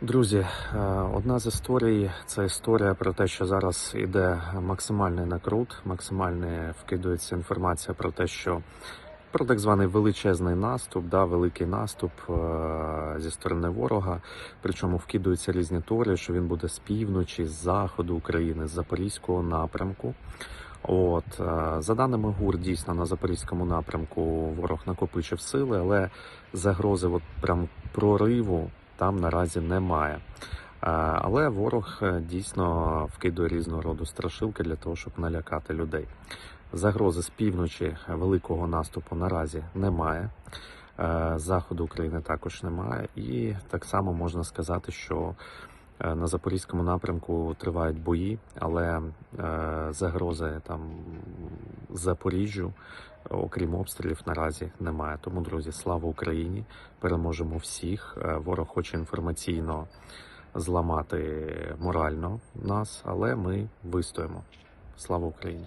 Друзі, е, одна з історій це історія про те, що зараз іде максимальний накрут, максимальне вкидується інформація про те, що про так званий величезний наступ, да, великий наступ е, зі сторони ворога. Причому вкидуються різні теорії, що він буде з півночі, з заходу України, з запорізького напрямку. От е, за даними ГУР, дійсно на запорізькому напрямку ворог накопичив сили, але загрози, от прям прориву там наразі немає. Е, Але ворог е, дійсно вкидує різного роду страшилки для того, щоб налякати людей. Загрози з півночі великого наступу наразі немає. Е, Заходу України також немає. І так само можна сказати, що на запорізькому напрямку тривають бої, але загрози там Запоріжжю, окрім обстрілів, наразі немає. Тому, друзі, слава Україні! Переможемо всіх. Е, Ворог хоче інформаційно зламати морально нас, але ми вистоїмо. Слава Україні!